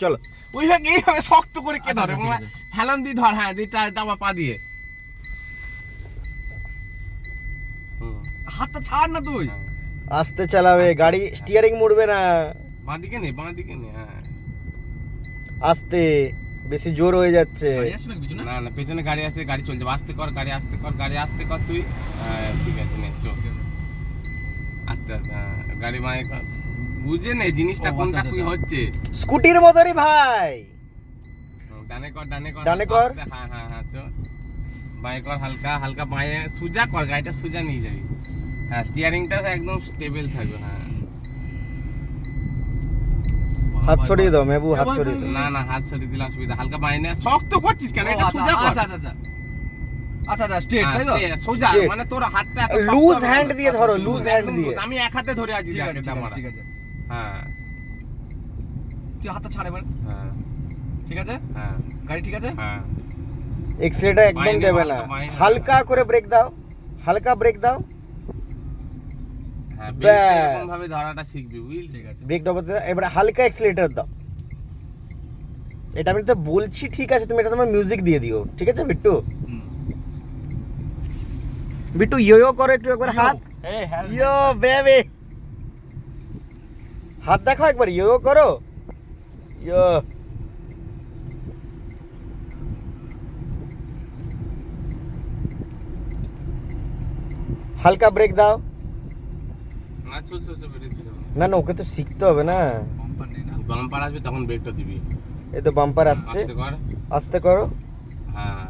চলো। ওইভাবে এইভাবে শক্ত করে কে আচ্ছা, ধরে? আচ্ছা। হেলান দিয়ে ধর হ্যাঁ দিয়ে তারপর পা দিয়ে। হাতটা ছাড় না তুই। হ্যাঁ। আস্তে চালাবে গাড়ি স্টিয়ারিং মুড়বে না। বাঁ দিকে নে বাঁ দিকে নে হ্যাঁ। আস্তে বেশি জোর হয়ে যাচ্ছে। না না পেছনে গাড়ি আসছে গাড়ি চলছে। আস্তে কর গাড়ি আস্তে কর গাড়ি আস্তে কর তুই। হ্যাঁ, ঠিক আছে নে চল। আস্তে আস্তে হ্যাঁ, গাড়ি মায়ে কর। বুঝে নে জিনিসটা আচ্ছা, কোনটা আচ্ছা, কি আচ্ছা। হচ্ছে? স্কুটির মতনই ভাই। ডানে কর ডানে কর ডানে কর। হ্যাঁ হ্যাঁ হ্যাঁ চল। বাঁয়ে কর হালকা হালকা বাঁয়ে সুজা কর গাড়িটা সুজা নিয়ে যাবি। হ্যাঁ স্টিয়ারিংটা একদম স্টেবল থাকবে হ্যাঁ। হাত সরিয়ে দাও মেবু হাত সরিয়ে দাও। না না হাত সরিয়ে দিলে অসুবিধা হালকা বাঁয়ে নে। শক্ত করছিস কেন? এটা আচ্ছা, সুজা কর। আচ্ছা আচ্ছা আচ্ছা। আচ্ছা আচ্ছা স্ট্রেট হ্যাঁ, তাই তো? সোজা মানে তোর হাতটা লুজ হ্যান্ড দিয়ে ধরো লুজ হ্যান্ড দিয়ে। আমি এক হাতে ধরে আছি ঠিক আছে। হ্যাঁ। তুই হাতটা ছাড় এবার। হ্যাঁ। ঠিক আছে? হ্যাঁ। গাড়ি ঠিক আছে? হ্যাঁ। এক্সিলেটার একদম দেবে হালকা, না। হালকা। করে ব্রেক দাও। হালকা ব্রেক দাও। হ্যাঁ এরকম ভাবে ধরাটা শিখবি বুঝলি? ঠিক আছে। ব্রেক দাও এবার হালকা এক্সিলেটার দাও। এটা আমি তো বলছি ঠিক আছে তুমি এটা তোমার মিউজিক দিয়ে দিও। ঠিক আছে বিট্টু? বিট্টু ইয়ো ইয়ো করো একটু একবার হাত। এই ইয়ো বেবি হাত দেখো একবার ইয়ো ইয়ো করো। ইয়ো। হালকা ব্রেক দাও। না। না ওকে তো শিখতে হবে না। বাম্পার আসবে তখন ব্রেকটা দিবি। এই তো বাম্পার আসছে। আস্তে করো। হ্যাঁ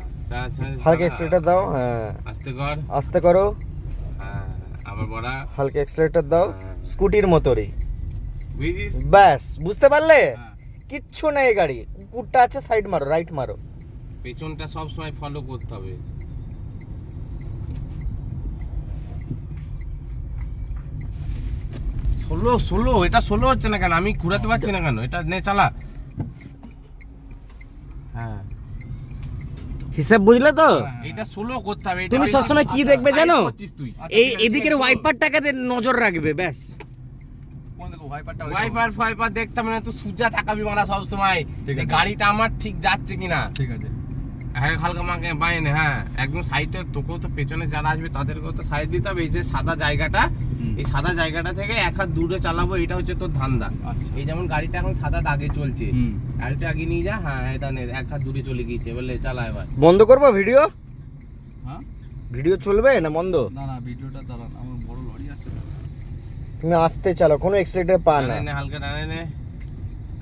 হালকা এক্সিলেটার দাও হ্যাঁ। আস্তে কর। আস্তে করো। হ্যাঁ আবার বড়া। হালকা এক্সিলেটার দাও। হ্যাঁ। স্কুটির মতোরই। ব্যাস বুঝতে পারলে? হ্যাঁ। কিচ্ছু নেই গাড়ি। কুকুরটা আছে সাইড মারো রাইট মারো। পেছনটা সব সময় ফলো করতে হবে। ষোলো ষোলো এটা ষোলো হচ্ছে না কেন? আমি ঘুরাতে পারছি না কেন? এটা নে চালা। হ্যাঁ। হিসাব বুঝলে তো? এটা ষোলো করতে হবে তুমি সবসময় কি আচ্ছা, দেখবে জানো? করছিস তুই আচ্ছা, এই এদিকের ওয়াইপারটাকে নজর রাখবে ব্যাস। ওয়াইপার ফাইপার দেখতাম না তুই সুজা থাকাবি মারা সব সময় গাড়িটা আমার ঠিক যাচ্ছে কিনা। ঠিক আছে। হ্যাঁ হালকা মাকে বাইনে হ্যাঁ। একদম সাইডে তোকেও তো পেছনে যারা আসবে তাদেরকেও তো সাইড দিতে হবে। এই যে সাদা জায়গাটা এই সাদা জায়গাটা থেকে এক হাত দূরে চালাবো এটা হচ্ছে তোর ধান্দা। আচ্ছা। এই যেমন গাড়িটা এখন সাদা দাগে চলছে। গাড়িটা আগে নিয়ে যা হ্যাঁ এটা নে এক হাত দূরে চলে গিয়েছে বলে চালা এবার। বন্ধ করব ভিডিও? হ্যাঁ? ভিডিও চলবে না বন্ধ? না না ভিডিওটা দাঁড়ান আমার বড় লরি আসছে। তুমি আসতে চালো কোনো এক্সিলেটার পা না। নে হালকা টানে নে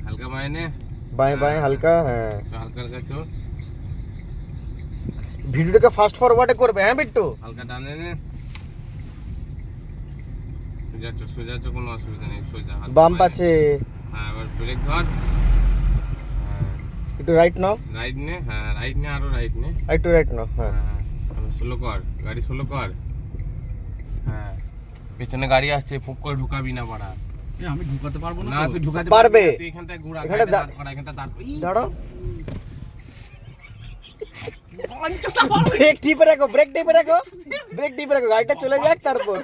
হালকা মায়ে নে। বাঁয়ে বাঁয়ে হালকা হ্যাঁ। হালকা হালকা চো। ভিডিওটাকে ফাস্ট ফরওয়ার্ডে করবে হ্যাঁ বিট্টু? হালকা টানে নে। সোজা চো সোজা চো কোনো অসুবিধা নেই সোজা বাম্প আছে হ্যাঁ এবার ব্রেক ধর। হ্যাঁ একটু রাইট নাও। রাইট নে হ্যাঁ রাইট নে আরও রাইট নে। একটু রাইট নাও হ্যাঁ। হ্যাঁ স্লো কর গাড়ি স্লো কর। হ্যাঁ। পেছনে গাড়ি আসছে ফুক করে ঢুকাবি না বাড়া। আমি ঢুকাতে পারব না। তুই ঢুকাতে পারবে। তুই এখানটায় ঘোরা দাঁড় করা এখানটা দাঁড় ই, দাঁড়াও। ব্রেক টিপে রাখো ব্রেক টিপে রাখো। ব্রেক টিপে রাখো গাড়িটা চলে যাক তারপর।